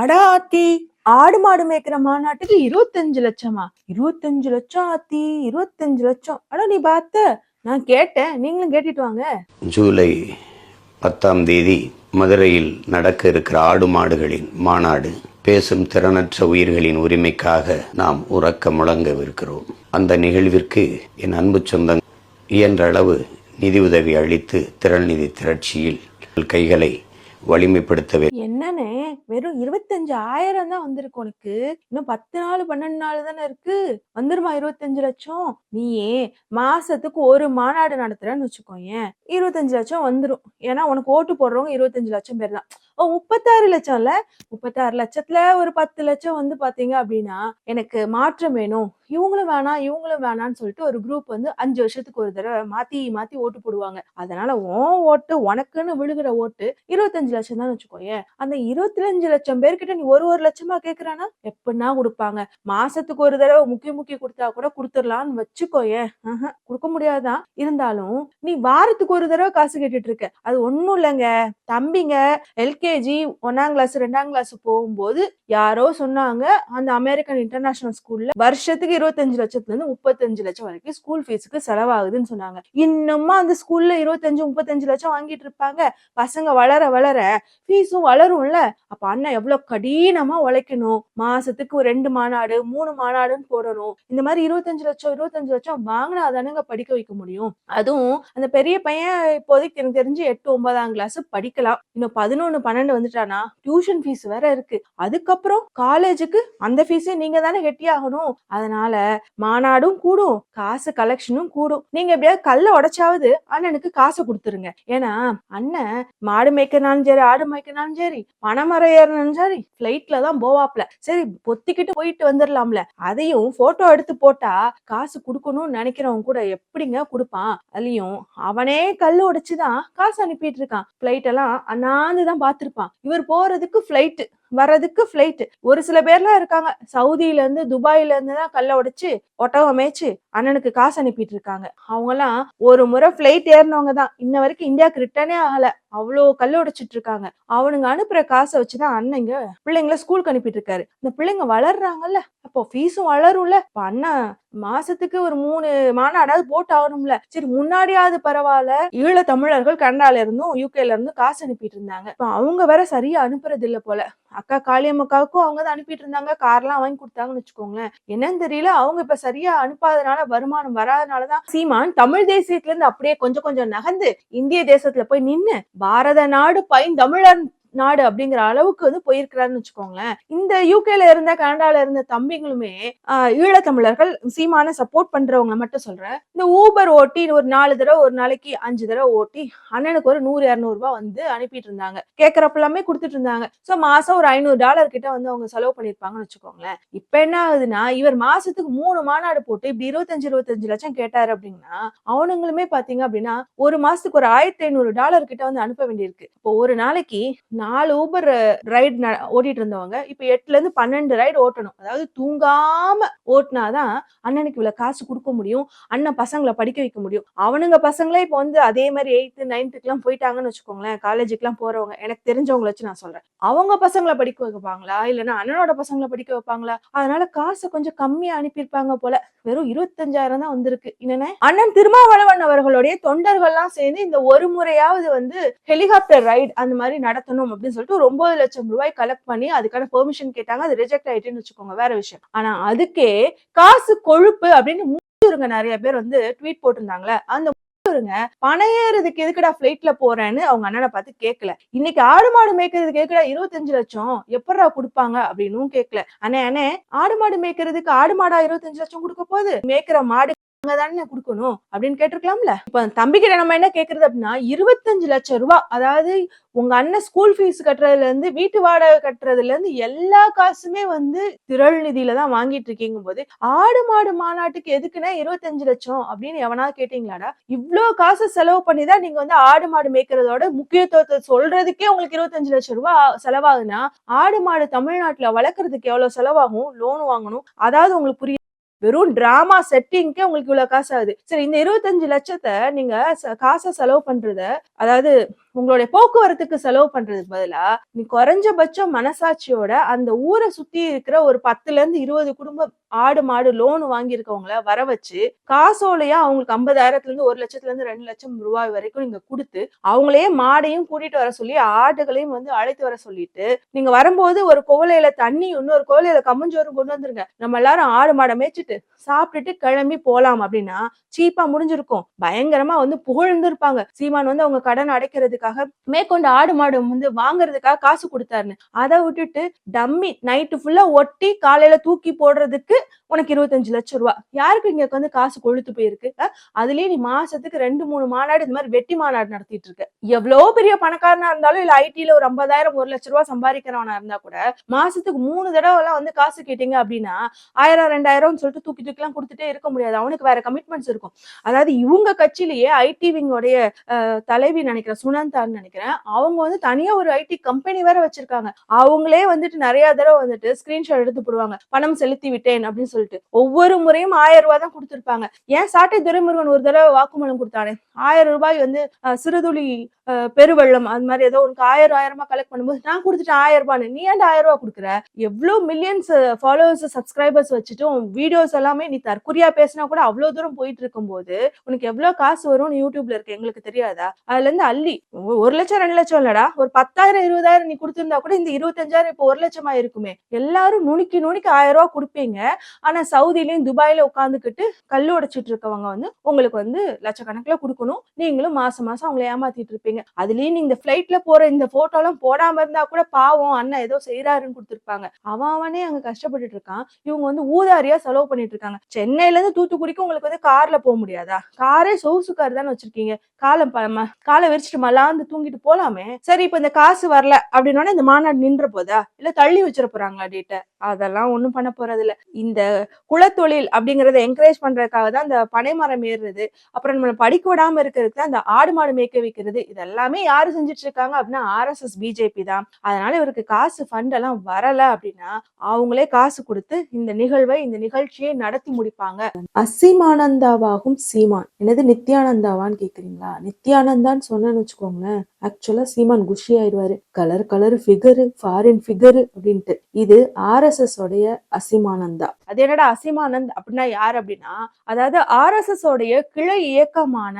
அடா ஆத்தி ஆடு மாடு மேய்க்கிற மாநாட்டுக்கு இருபத்தஞ்சு லட்சமா? இருபத்தஞ்சு லட்சம் ஆத்தி இருபத்தஞ்சு லட்சம். அடா நீ பார்த்த? நான் கேட்டேன். நீங்களும் கேட்டுட்டு வாங்க. ஜூலை பத்தாம் தேதி மதுரையில் நடக்க இருக்கிற ஆடு மாடுகளின் மாநாடு பேசும் திறனற்ற உயிர்களின் உரிமைக்காக நாம் உறக்க முழங்கவிருக்கிறோம். அந்த நிகழ்விற்கு என் அன்பு சொந்தங்கள் இயன்ற அளவு நிதியுதவி அளித்து திரள் நிதி திரட்சியில் கைகளை வலிமைப்படுத்த வே- வெறும் இருபத்தஞ்சு ஆயிரம் தான் வந்திருக்கு உனக்கு. இன்னும் பத்து நாள் பன்னெண்டு நாள் தானே இருக்கு. வந்துருமா இருபத்தஞ்சு லட்சம்? நீயே மாசத்துக்கு ஒரு மாநாடு நடத்துறேன்னு வச்சுக்கோயேன். இருபத்தஞ்சு லட்சம் வந்துரும். ஏன்னா உனக்கு ஓட்டு போடுறவங்க இருபத்தஞ்சு லட்சம் பேர் தான். முப்பத்தாறு லட்சம்ல? முப்பத்தாறு லட்சத்துல ஒரு பத்து லட்சம் வந்து பாத்தீங்க அப்படின்னா எனக்கு மாற்றம் வேணும். இவங்களும் வேணாம் இவங்களும் வேணாம்னு சொல்லிட்டு ஒரு குரூப் வந்து அஞ்சு வருஷத்துக்கு ஒரு தடவை மாத்தி மாத்தி ஓட்டு போடுவாங்க. அதனால உன் ஓட்டு உனக்குன்னு விழுகிற ஓட்டு இருபத்தஞ்சு லட்சம் தான் வச்சுக்கோயேன். அந்த இருபத்தஞ்சு லட்சம் பேர்கிட்ட நீ ஒரு ஒரு லட்சமா கேக்குறானா? எப்படின்னா கொடுப்பாங்க. மாசத்துக்கு ஒரு தடவை முக்கிய முக்கிய கொடுத்தா கூட கொடுத்துடலாம்னு வச்சுக்கோயேன். கொடுக்க முடியாதான் இருந்தாலும் நீ வாரத்துக்கு ஒரு தடவை காசு கேட்டுட்டு இருக்க. அது ஒண்ணும் இல்லைங்க. தம்பிங்க எல்கேஜி ஒன்னாம் கிளாஸ் ரெண்டாம் கிளாஸ் போகும்போது யாரோ சொன்னாங்க அந்த அமெரிக்கன் இன்டர்நேஷனல் ஸ்கூல்ல வருஷத்துக்கு இருபத்தஞ்சு லட்சத்துல இருந்து முப்பத்தஞ்சு லட்சம் வரைக்கும் ஸ்கூல் ஃபீஸுக்கு செலவாகுதுன்னு சொன்னாங்க. இன்னுமா அந்த ஸ்கூல்ல இருபத்தஞ்சு முப்பத்தஞ்சு லட்சம் வாங்கிட்டு இருப்பாங்க. பசங்க வளர வளர ஃபீஸும் வளரும்ல. அப்ப அண்ணன் எவ்வளவு கடினமா உழைக்கணும். மாசத்துக்கு ஒரு ரெண்டு மாநாடு மூணு மாநாடுன்னு போடணும். இந்த மாதிரி இருபத்தஞ்சு லட்சம் இருபத்தஞ்சு லட்சம் வாங்கினா தானேங்க படிக்க வைக்க முடியும். அதுவும் அந்த பெரிய பையன் இப்போதைக்கு எனக்கு தெரிஞ்சு எட்டு ஒன்பதாம் கிளாஸ் படிக்கலாம். இன்னும் பதினொன்னு பன்னெண்டு வந்துட்டானா? டியூஷன் ஃபீஸ் வேற இருக்கு. அதுக்கப்புறம் காலேஜுக்கு அந்த ஃபீஸே நீங்க தானே கெட்டியாகணும் அதனால மாநாடும் கூடும் காசு கலெக்ஷனும் கூடும். நீங்க எப்படியாவது கல்ல உடைச்சாவது அண்ணனுக்கு காசை கொடுத்துருங்க. ஏன்னா அண்ணன் மாடு மேய்க்கனாலும் சரி ஆடு மேய்க்கனாலும் சரி பனைமரம் ஏறினாலும் சரி ஃபிளைட்ல தான் போவாப்ல. சரி பொத்திக்கிட்டு போயிட்டு வந்துடலாம்ல அதையும் போட்டோ எடுத்து போட்டா காசு கொடுக்கணும்னு நினைக்கிறவன் கூட எப்படிங்க கொடுப்பான்? அதுலயும் அவனே கல் உடைச்சுதான் காசு அனுப்பிட்டு இருக்கான். ஃபிளைட் எல்லாம் அண்ணாந்து தான் பார்த்திருப்பான். இவர் போறதுக்கு ஃப்ளைட் வர்றதுக்கு ஃப்ளைட் ஒரு சில பேர்லாம் இருக்காங்க. சவுதியில இருந்து துபாயில இருந்து தான் கல்ல உடைச்சு ஒட்டகம் மேய்ச்சு அண்ணனுக்கு காசு அனுப்பிட்டு இருக்காங்க அவங்கெல்லாம் ஒரு முறை ஃப்ளைட் ஏறினவங்க தான். இன்ன வரைக்கும் இந்தியாவுக்கு ரிட்டர்னே ஆகல. அவ்வளோ கல் உடைச்சிட்டு இருக்காங்க. அவனுங்க அனுப்புற காசை வச்சுதான் அண்ணங்க பிள்ளைங்கள ஸ்கூலுக்கு அனுப்பிட்டு இருக்காரு இந்த பிள்ளைங்க வளர்றாங்கல்ல. அப்போ ஃபீஸும் வளரும்ல. இப்போ அண்ணன் மாசத்துக்கு ஒரு மூணு மாநாடாவது போட்டு ஆகணும்ல சரி முன்னாடியாவது பரவாயில்ல. ஈழ தமிழர்கள் கனடால இருந்தும் யூகேல இருந்தும் காசு அனுப்பிட்டு இருந்தாங்க இப்போ அவங்க வேற சரியா அனுப்புறது இல்லை போல. அக்கா காளியம்மக்காவுக்கும் அவங்க தான் அனுப்பிட்டு இருந்தாங்க கார்லாம் வாங்கி கொடுத்தாங்கன்னு வச்சுக்கோங்களேன். என்னன்னு தெரியல. அவங்க இப்ப சரியா அனுப்பாதனால வருமானம் வராதனாலதான் சீமான் தமிழ் தேசியத்துல இருந்து அப்படியே கொஞ்சம் கொஞ்சம் நகர்ந்து இந்திய தேசத்துல போய் நின்னு பாரத நாடு பைந்தமிழர் நாடு அப்படிங்கிற அளவுக்கு வந்து போயிருக்கிறாருன்னு வச்சுக்கோங்களேன். இந்த யூகேல இருந்த கனடால இருந்த தம்பிங்களுமே ஈழத்தமிழர்கள் சீமான சப்போர்ட் பண்றவங்க மட்டும் சொல்றேன். இந்த ஊபர் ஓட்டி ஒரு நாலு தடவை ஒரு நாளைக்கு அஞ்சு தடவை ஓட்டி அண்ணனுக்கு ஒரு நூறு இரநூறு ரூபாய் வந்து அனுப்பிட்டு இருந்தாங்க. கேட்கறப்ப எல்லாமே கொடுத்துட்டு இருந்தாங்க. சோ மாசம் ஒரு ஐநூறு டாலர் கிட்ட வந்து அவங்க செலவு பண்ணிருப்பாங்கன்னு வச்சுக்கோங்களேன். இப்ப என்ன ஆகுதுன்னா இவர் மாசத்துக்கு மூணு மாநாடு போட்டு இப்படி இருபத்தஞ்சு இருபத்தஞ்சு லட்சம் கேட்டாரு அப்படின்னா அவனுங்களுமே பாத்தீங்க அப்படின்னா ஒரு மாசத்துக்கு ஒரு ஆயிரத்தி ஐநூறு டாலர் கிட்ட வந்து அனுப்ப வேண்டியிருக்கு. இப்போ ஒரு நாளைக்கு நாலு ஊபர் ரைடு ஓட்டிட்டு இருந்தவங்க இப்ப எட்டுல இருந்து பன்னெண்டு ரைடு ஓட்டணும். அதாவது தூங்காம ஓட்டினாதான் அண்ணனுக்கு இவ்வளவு காசு கொடுக்க முடியும் அண்ணன் பசங்களை படிக்க வைக்க முடியும். அவனுங்க பசங்களே இப்போ வந்து அதே மாதிரி எயித்து நைன்த்துக்கு எல்லாம் போயிட்டாங்கன்னு வச்சுக்கோங்களேன் காலேஜுக்கு எல்லாம் போறவங்க எனக்கு தெரிஞ்சவங்கள வச்சு நான் சொல்றேன். அவங்க பசங்களை படிக்க வைப்பாங்களா? இல்லைன்னா அண்ணனோட பசங்களை படிக்க வைப்பாங்களா? அதனால காசை கொஞ்சம் கம்மியா அனுப்பியிருப்பாங்க போல. வெறும் இருபத்தஞ்சாயிரம் தான் வந்திருக்கு. என்னன்னு அண்ணன் திருமாவளவன் அவர்களுடைய தொண்டர்கள்லாம் சேர்ந்து இந்த ஒரு முறையாவது வந்து ஹெலிகாப்டர் ரைட் அந்த மாதிரி நடத்தணும் அப்படின்னு சொல்லிட்டு ஒரு ஒன்பது லட்சம் ரூபாய் கலெக்ட் பண்ணி அதுக்கான பெர்மிஷன் கேட்டாங்க. அது ரிஜெக்ட் ஆயிட்டுன்னு வச்சுக்கோங்க வேற விஷயம். ஆனா அதுக்கே காசு கொழுப்பு அப்படின்னு மூச்சுருங்க நிறைய பேர் வந்து ட்வீட் போட்டிருந்தாங்களே அந்த மூச்சுருங்க பணம் ஏறதுக்கு எதுக்குடா ஃபிளைட்ல போறேன்னு அவங்க அண்ணனை பார்த்து கேட்கல இன்னைக்கு ஆடு மாடு மேய்க்கிறதுக்கு எதுக்குடா இருபத்தஞ்சு லட்சம்? எப்படா கொடுப்பாங்க அப்படின்னும் கேட்கல அண்ணே அண்ணே ஆடு மாடு மேய்க்கிறதுக்கு ஆடு மாடா இருபத்தஞ்சு லட்சம் கொடுக்க போகுது? மேய்க்கிற மாடு அங்க தானே கொடுக்கணும் அப்படின்னு கேட்டிருக்கலாம்ல? இப்ப தம்பிக்கிட்ட நம்ம என்ன கேக்குறது அப்படின்னா இருபத்தஞ்சு லட்சம் ரூபாய் அதாவது உங்க அண்ணன் ஸ்கூல் ஃபீஸ் கட்டுறதுல இருந்து வீட்டு வாடகை கட்டுறதுல இருந்து எல்லா காசுமே வந்து திரள் நிதியில தான் வாங்கிட்டு இருக்கீங்க போது ஆடு மாடு மாநாட்டுக்கு எதுக்குன்னா இருபத்தஞ்சு லட்சம் அப்படின்னு எவனாவது கேட்டீங்களாடா? இவ்வளவு காசு செலவு பண்ணி தான் நீங்க வந்து ஆடு மாடு மேய்க்கிறதோட முக்கியத்துவத்தை சொல்றதுக்கே உங்களுக்கு இருபத்தஞ்சு லட்சம் ரூபாய் செலவாகுதுன்னா ஆடு மாடு தமிழ்நாட்டுல வளர்க்கறதுக்கு எவ்வளவு செலவாகும்? லோன் வாங்கணும். அதாவது உங்களுக்கு புரியுது? வெறும் டிராமா செட்டிங்க்கே உங்களுக்கு இவ்வளவு காசு ஆகுது சரி இந்த இருபத்தஞ்சு லட்சத்தை நீங்க ச- காசை செலவு பண்றத அதாவது உங்களுடைய போக்குவரத்துக்கு செலவு பண்றதுக்கு பதிலா நீ குறைஞ்சபட்சம் மனசாட்சியோட அந்த ஊரை சுத்தி இருக்கிற ஒரு பத்துல இருந்து இருபது குடும்பம் ஆடு மாடு லோன் வாங்கியிருக்கவங்கள வர வச்சு காசோலையா அவங்களுக்கு ஐம்பதாயிரத்துல இருந்து ஒரு லட்சத்துல இருந்து ரெண்டு லட்சம் ரூபாய் வரைக்கும் நீங்க கொடுத்து அவங்களே மாடையும் கூட்டிட்டு வர சொல்லி ஆடுகளையும் வந்து அழைத்து வர சொல்லிட்டு நீங்க வரும்போது ஒரு குவளையில தண்ணி இன்னொரு குவளையில கம்மஞ்சோறும் கொண்டு வந்துருங்க. நம்ம எல்லாரும் ஆடு மாடை மேய்ச்சிட்டு சாப்பிட்டுட்டு கிளம்பி போலாம் அப்படின்னா சீப்பா முடிஞ்சிருக்கும். பயங்கரமா வந்து புகழ்ந்திருப்பாங்க. சீமான் வந்து அவங்க கடன் அடைக்கிறதுக்கு வாங்குறதுக்காக மேற்கொண்டு ஆடு மாடு வந்து வாங்குறதுக்காக காசு கொடுத்தாருன்னு. அதை விட்டுட்டு டம்மி நைட்டு ஃபுல்லா ஒட்டி காலையில தூக்கி போடுறதுக்கு உனக்கு இருபத்தஞ்சு லட்சம் ரூபாய் யாருக்கு இங்க வந்து காசு கொழுத்து போயிருக்கு? அதுலயே நீ மாசத்துக்கு ரெண்டு மூணு மாநாடு இந்த மாதிரி வெட்டி மாநாடு நடத்திட்டு இருக்க. எவ்வளவு பெரிய பணக்காரனா இருந்தாலும் இல்ல ஐடில ஒரு ஐம்பதாயிரம் ஒரு லட்ச ரூபாய் சம்பாதிக்கிறவனா இருந்தா கூட மாசத்துக்கு மூணு தடவை எல்லாம் வந்து காசு கேட்டீங்க அப்படின்னா ஆயிரம் ரெண்டாயிரம் சொல்லிட்டு தூக்கி தூக்கி எல்லாம் கொடுத்துட்டே இருக்க முடியாது. அவனுக்கு வேற கமிட்மெண்ட்ஸ் இருக்கும். அதாவது இவங்க கட்சியிலேயே ஐடி விங்கோடைய தலைவி நினைக்கிறேன் சுனந்தான்னு நினைக்கிறேன். அவங்க வந்து தனியா ஒரு ஐடி கம்பெனி வேற வச்சிருக்காங்க. அவங்களே வந்துட்டு நிறைய தடவை வந்துட்டு ஸ்கிரீன்ஷாட் எடுத்து போடுவாங்க. பணம் செலுத்தி விட்டேன் அப்படின்னு சொல்லிட்டு. ஒவ்வொரு முறையும் ஆயிரம் ரூபாய் தான் கொடுத்துருப்பாங்க. ஏன் சாட்டை துரைமுருகன் ஒரு தடவை வாக்குமூலம் கொடுத்தானே? ஆயிரம் ரூபாய் வந்து சிறுதுளி அஹ், பெருவெள்ளம் அது மாதிரி ஏதோ உனக்கு ஆயிரம் ஆயிரமா கலெக்ட் பண்ணும்போது நான் கொடுத்துட்டேன் ஆயிரம் ரூபான்னு நீ ஏன் ஆயிரம் ரூபாய் கொடுக்குற? எவ்வளவு மில்லியன்ஸ் ஃபாலோவர்ஸ் சப்ஸ்கிரைபர்ஸ் வச்சுட்டு உன் வீடியோஸ் எல்லாமே நீ தற்குறியா பேசினா கூட அவ்வளவு தூரம் போயிட்டு இருக்கும்போது உனக்கு எவ்வளவு காசு வரும்னு யூடியூப்ல இருக்கு. எங்களுக்கு தெரியாதா? அதுல இருந்து அள்ளி. ஒரு லட்சம் ரெண்டு லட்சம் இல்லடா. ஒரு பத்தாயிரம் இருபதாயிரம் நீ கொடுத்திருந்தா கூட இந்த இருபத்தஞ்சாயிரம் இப்போ ஒரு லட்சமா இருக்குமே. எல்லாரும் நுணுக்கி நுணுக்கி ஆயிரம் ரூபா கொடுப்பீங்க. ஆனா சவுதிலையும் துபாயில உட்காந்துக்கிட்டு கல் உடைச்சிட்டு இருக்கவங்க வந்து உங்களுக்கு வந்து லட்சக்கணக்கில் கொடுக்கணும். நீங்களும் மாசம் மாசம் அவங்களை ஏமாத்திட்டு இருப்பீங்க. அதுலயும் நீங்க இந்த ஃபிளைட்ல போற இந்த போட்டோலாம் போடாம இருந்தா கூட பாவம் அண்ணன் ஏதோ செய்யறாருன்னு கொடுத்துருப்பாங்க. அவன் அவனே அங்க கஷ்டப்பட்டுட்டு இருக்கான். இவங்க வந்து ஊதாரியா செலவு பண்ணிட்டு இருக்காங்க. சென்னையில இருந்து தூத்துக்குடிக்கு உங்களுக்கு வந்து கார்ல போக முடியாதா? காரே சொகுசு கார் தானே வச்சிருக்கீங்க. காலம் காலை விரிச்சிட்டு மலாந்து தூங்கிட்டு போலாமே. சரி இப்ப இந்த காசு வரல அப்படின்னா இந்த மாநாடு நின்ற போதா? இல்ல தள்ளி வச்சிட போறாங்களா அதெல்லாம் ஒண்ணும் பண்ண போறது இல்ல இந்த குலத்தொழில் அப்படிங்கறத என்கரேஜ் பண்றதுக்காக தான் இந்த பனைமரம் ஏறுறது. அப்புறம் நம்மளை படிக்க விடாம இருக்கிறதுக்கு அந்த ஆடு மாடு மேய்க்க வைக்கிறது. இதெல்லாமே யாரு செஞ்சுட்டு இருக்காங்க அப்படின்னா ஆர்எஸ்எஸ் பிஜேபி தான். அதனால இவருக்கு காசு ஃபண்ட் எல்லாம் வரல அப்படின்னா அவங்களே காசு கொடுத்து இந்த நிகழ்வை இந்த நிகழ்ச்சியை நடத்தி முடிப்பாங்க. அசீமானந்தாவாகும் சீமான். என்னது நித்யானந்தாவான்னு கேக்குறீங்களா? நித்யானந்தான்னு சொன்னேன்னு வச்சுக்கோங்களேன். ね。ஆக்சுவலா சீமான் குஷி ஆயிடுவாரு. Colour colour figure foreign figure அப்படின்ட்டு. இது ஆர்எஸ்எஸ் உடைய அசீமானந்தா அது என்னடா அசிமானந்த் அப்படின்னா யார் அப்படின்னா அதாவது ஆர்எஸ்எஸ் உடைய கிளை இயக்கமான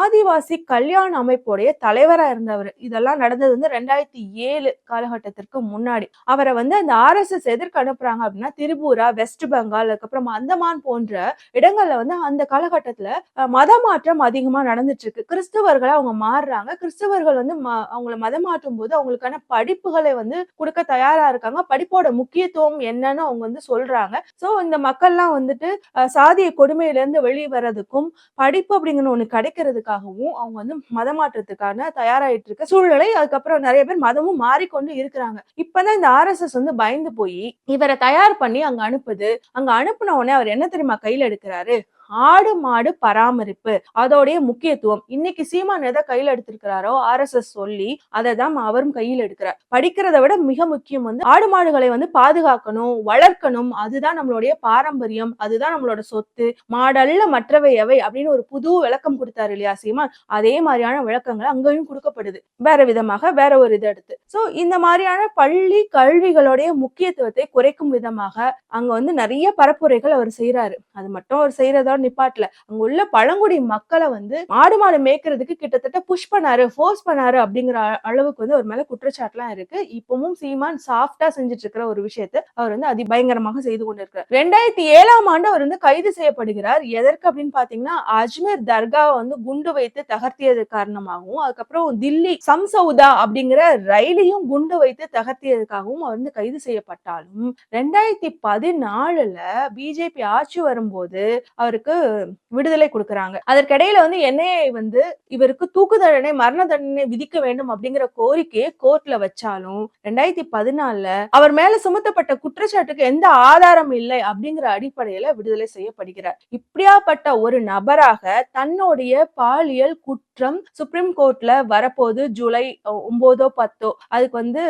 ஆதிவாசி கல்யாண அமைப்புடைய தலைவரா இருந்தவர். இதெல்லாம் நடந்தது வந்து ரெண்டாயிரத்தி ஏழு காலகட்டத்திற்கு முன்னாடி. அவரை வந்து அந்த ஆர்எஸ்எஸ் எதற்கு அனுப்புறாங்க அப்படின்னா திரிபுரா வெஸ்ட் பெங்கால் அதுக்கப்புறம் அந்தமான் போன்ற இடங்கள்ல வந்து அந்த காலகட்டத்துல மத மாற்றம் அதிகமா நடந்துட்டு இருக்கு. கிறிஸ்தவர்களை அவங்க மாறுறாங்க. கிறிஸ்தவர்கள் வந்து ம- அவங்கள மதம் மாற்றும் போது அவங்களுக்கான படிப்புகளை வந்து கொடுக்க தயாரா இருக்காங்க. படிப்போட முக்கியத்துவம் என்னன்னு அவங்க வந்து சொல்றாங்க. சோ இந்த மக்கள்லாம் வந்துட்டு சாதிய கொடுமையில இருந்து வெளியே வர்றதுக்கும் படிப்பு அப்படிங்கிற ஒன்று கிடைக்கிறதுக்காகவும் அவங்க வந்து மதமாற்றத்துக்கான தயாராயிட்டு இருக்க சூழ்நிலை. அதுக்கப்புறம் நிறைய பேர் மதமும் மாறிக்கொண்டு இருக்கிறாங்க. இப்பதான் இந்த ஆர்எஸ்எஸ் வந்து பயந்து போய் இவரை தயார் பண்ணி அங்க அனுப்புது. அங்க அனுப்புன உடனே அவர் என்ன தெரியுமா கையில எடுக்கிறாரு? ஆடு மாடு பராமரிப்பு அதோடைய முக்கியத்துவம். இன்னைக்கு சீமான் எதை கையில் எடுத்திருக்கிறாரோ ஆர்எஸ்எஸ் சொல்லி அதை தான் அவரும் கையில் எடுக்கிறார். படிக்கிறத விட மிக முக்கியம் வந்து ஆடு மாடுகளை வந்து பாதுகாக்கணும் வளர்க்கணும். அதுதான் நம்மளுடைய பாரம்பரியம் அதுதான் நம்மளோட சொத்து. மாடல்ல மற்றவை எவை அப்படின்னு ஒரு புது விளக்கம் கொடுத்தாரு இல்லையா சீமான்? அதே மாதிரியான விளக்கங்கள் அங்கேயும் கொடுக்கப்படுது. வேற விதமாக வேற ஒரு இதை எடுத்து. ஸோ இந்த மாதிரியான பள்ளி கல்விகளுடைய முக்கியத்துவத்தை குறைக்கும் விதமாக அங்க வந்து நிறைய பரப்புரைகள் அவர் செய்யறாரு அது மட்டும் அவர் செய்யறதோட நிப்பாட்டல. அங்க உள்ள பழங்குடி மக்களை வந்து மாடு மாடு மேய்க்கிறதுக்கு கிட்டத்தட்ட புஷ் பண்ணாரு ஃபோர்ஸ் பண்ணாரு அப்படிங்கிற அளவுக்கு வந்து அவர் மேல குற்றச்சாட்டுலாம் இருக்கு. இப்பவும் சீமான் சாஃப்டா செஞ்சுட்டு இருக்கிற ஒரு விஷயத்தை அவர் வந்து அதிபயங்கரமாக செய்து கொண்டிருக்கிறார். ரெண்டாயிரத்தி ஏழாம் ஆண்டு அவர் வந்து கைது செய்யப்படுகிறார். எதற்கு அப்படின்னு பாத்தீங்கன்னா அஜ்மீர் தர்காவை வந்து குண்டு வைத்து தகர்த்தியது காரணமாகவும் அதுக்கப்புறம் தில்லி சம்சௌதா அப்படிங்கிற ரயிலையும் குண்டு வைத்து தகர்த்தியதுக்காகவும் அவர் வந்து கைது செய்யப்பட்டாலும் ரெண்டாயிரத்தி பதினாலுல பிஜேபி ஆட்சி வரும்போது அவருக்கு விடுதலை கொடுக்குறாங்க. அதற்கிடையில வந்து என்ஐஏ வந்து இவருக்கு தூக்கு தண்டனை மரண தண்டனை விதிக்க வேண்டும் அப்படிங்கிற கோரிக்கையை கோர்ட்ல வச்சாலும் ரெண்டாயிரத்தி பதினாலுல அவர் மேல சுமத்தப்பட்ட குற்றச்சாட்டுக்கு எந்த ஆதாரம் இல்லை அப்படிங்கிற அடிப்படையில விடுதலை செய்யப்படுகிறார். இப்படியாப்பட்ட ஒரு நபராக தன்னுடைய பாலியல் குற்ற குற்றம் சுப்ரீம் கோர்ட்ல வரப்போது ஜூலை ஒன்பதோ பத்தோ அதுக்கு வந்து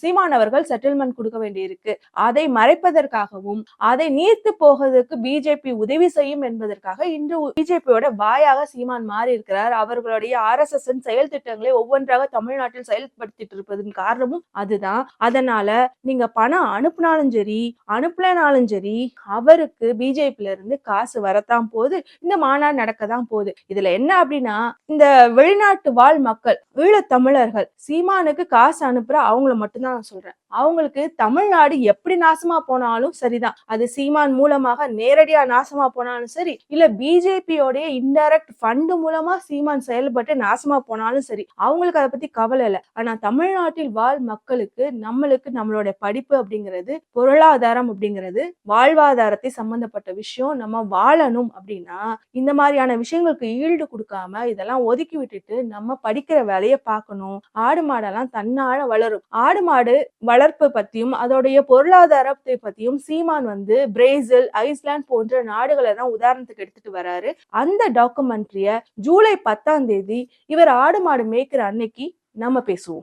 சீமான் அவர்கள் செட்டில்மெண்ட் கொடுக்க வேண்டியிருக்கு. அதை மறைப்பதற்காகவும் அதை நீர்த்து போவதற்கு பிஜேபி உதவி செய்யும் என்பதற்காக இன்று பிஜேபியோட வாயாக சீமான் மாறி இருக்கிறார் அவர்களுடைய ஆர் எஸ் எஸ் செயல் திட்டங்களை ஒவ்வொன்றாக தமிழ்நாட்டில் செயல்படுத்திட்டு இருப்பதன் காரணமும் அதுதான். அதனால நீங்க பணம் அனுப்புனாலும் சரி அனுப்பலனாலும் சரி அவருக்கு பிஜேபில இருந்து காசு வரத்தான் போகுது. இந்த மாநாடு நடக்க தான் போகுது. இதுல என்ன அப்படின்னா இந்த வெளிநாட்டு வாழ் மக்கள் ஈழத் தமிழர்கள் சீமானுக்கு காசு அனுப்புற அவங்கள மட்டும்தான் நான் சொல்றேன். அவங்களுக்கு தமிழ்நாடு எப்படி நாசமா போனாலும் சரிதான். அது சீமான் மூலமாக நேரடியா நாசமா போனாலும் சரி இல்ல பிஜேபியோடைய இன்டைரக்ட் ஃபண்டு மூலமா சீமான் செயல்பட்டு நாசமா போனாலும் சரி அவங்களுக்கு அதை பத்தி கவலை இல்லை. ஆனா தமிழ்நாட்டில் வாழ் மக்களுக்கு நம்மளுக்கு நம்மளுடைய படிப்பு அப்படிங்கிறது பொருளாதாரம் அப்படிங்கிறது வாழ்வாதாரத்தை சம்பந்தப்பட்ட விஷயம். நம்ம வாழணும் அப்படின்னா இந்த மாதிரியான விஷயங்களுக்கு ஈல்டு கொடுக்காம இதெல்லாம் ஒதுக்கி விட்டுட்டு நம்ம படிக்கிற வேலையை பார்க்கணும். ஆடு மாடெல்லாம் தன்னால வளரும். ஆடு மாடு வளர்ப்பு பத்தியும் அதோடைய பொருளாதாரத்தை பத்தியும் சீமான் வந்து பிரேசில் ஐஸ்லாந்து போன்ற நாடுகளை தான் உதாரணத்துக்கு எடுத்துட்டு வராரு. அந்த டாக்குமெண்ட்ரிய ஜூலை பத்தாம் தேதி இவர் ஆடு மாடு மேய்க்கிற அன்னைக்கு நம்ம பேசுவோம்.